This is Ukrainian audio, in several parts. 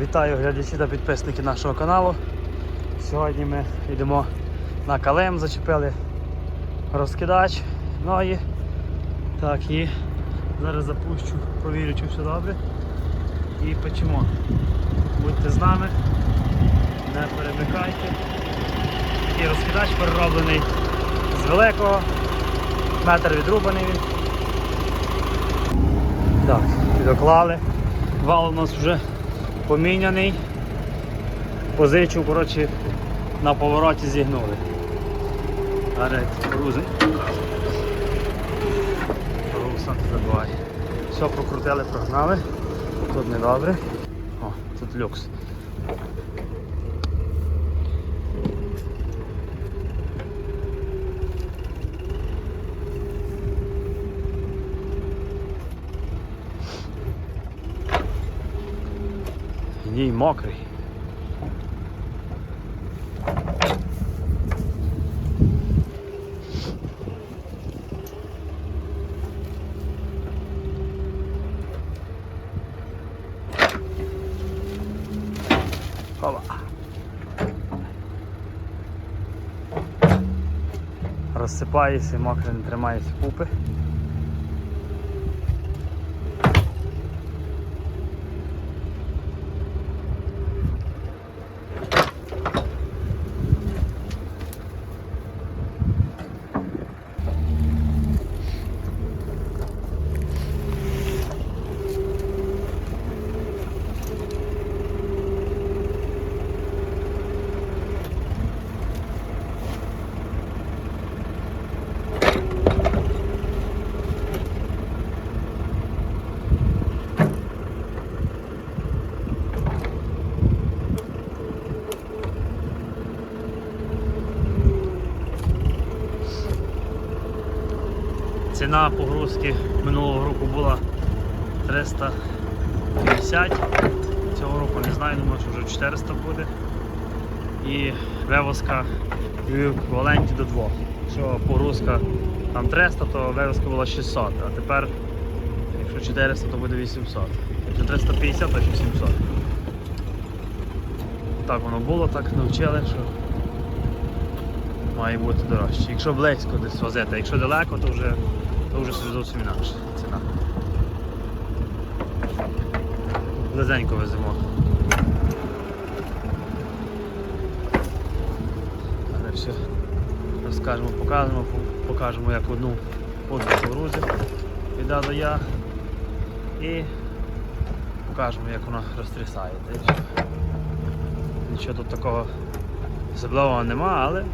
Вітаю глядачі та підписники нашого каналу. Сьогодні ми йдемо на калем, зачепили розкидач ноги. Так, і зараз запущу, провірю, чи все добре. І печемо. Будьте з нами, не перемикайте. Такий розкидач перероблений з великого, метр відрубаний він. Так, доклали. Вал у нас вже поміняний. Позичу, коротше, на повороті зігнули. Грузи. Все прокрутили, прогнали. Тут недобре. О, тут люкс. Ні, мокрий. Хова. Розсипається, мокре не тримається купи. Ціна погрузки минулого року була 350. Цього року не знаю, думаю, що вже 400 буде. І вивозка в еквіваленті до 2. Якщо погрузка там 300, то вивозка була 600, а тепер, якщо 400, то буде 800. Якщо 350, то 700. Так воно було, так навчили, що має бути дорожче. Якщо близько десь возити, якщо далеко, то вже, то вже зовсім інакше ціна. Близенько веземо. Але все розкажемо, покажемо, покажемо як одну одну погрузив від Я і покажемо як вона розтрясає. Нічого тут такого особливого нема, але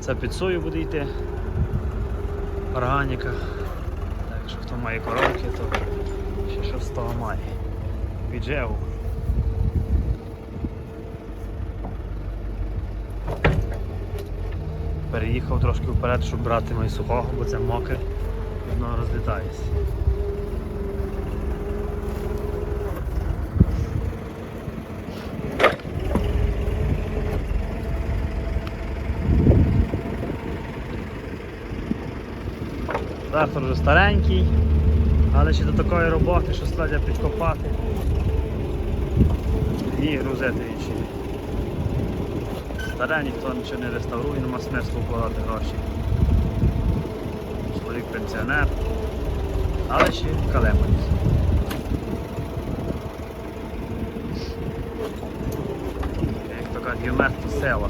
це під сою буде йти. Органіка. Так, якщо хто має коробки, то ще що з того має. Піджеву. Переїхав трошки вперед, щоб брати мої сухого, бо це мокре, воно розлітається. Трактор вже старенький, але ще до такої роботи, що складя підкопати і грузити інші. Старе ніхто нічого не реставрує, нема смислу вкладати гроші. Чоловік пенсіонер, але ще калемується. Як то кажуть, села.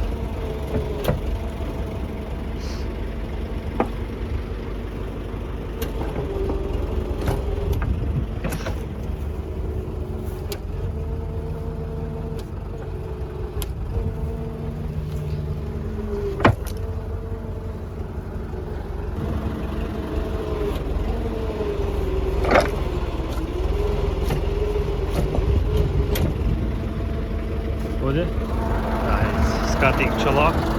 got the chalak.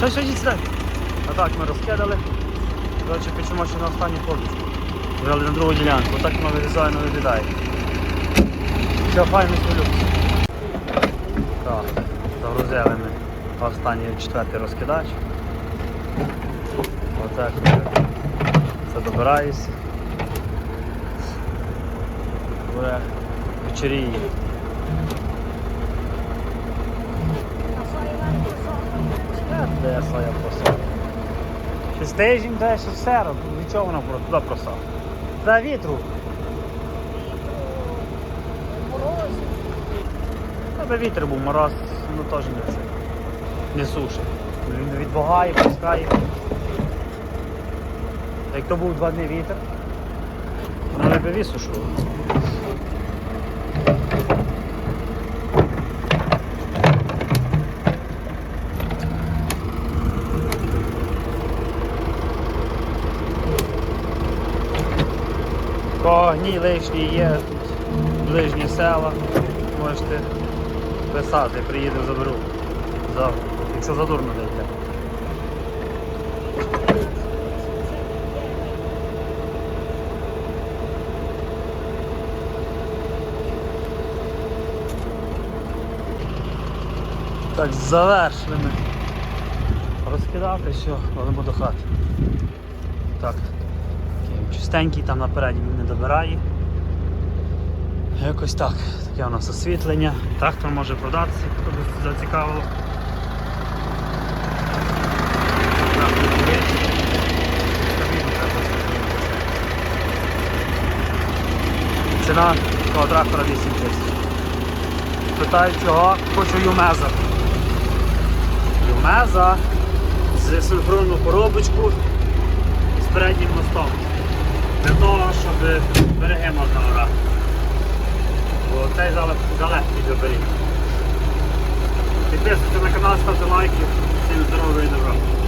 Що, що, йдіть. А так ми розкидали. Коротше, печемо ще на останню подушку. Взяли на другу ділянку. Отак воно вирізає, не виглядає. Все, файно солю. Так, загрузили ми останній четвертий розкидач. Отак це добираюся. Вечеріє. Де своя проса? Тиждень, де ще все, від чого вона туди проса? За вітру. Тебе вітер був, мороз, ну теж не це. Не сушить. Він відбагає, пускає. Як то був два дні вітер, воно би висушило. Кого гній лишній є, ближні села, можете писати, приїду, заберу. Завтра, якщо задурно дайте. Так, завершили ми розкидати, все, ходимо до хати. Так, такий чистенький, там напереді він не добирає. Якось так. Таке у нас освітлення. Трактор може продатися, би зацікавило. Ціна такого трактора 8 тисяч. Питають чого, хочу юмеза. Юмеза з синхронну коробочку з переднім мостом для того, щоб е, береги можна вибрати. Бо цей залив далекий до берег. Підписуйтесь на канал, ставте лайки. Всім здоров'я і добра.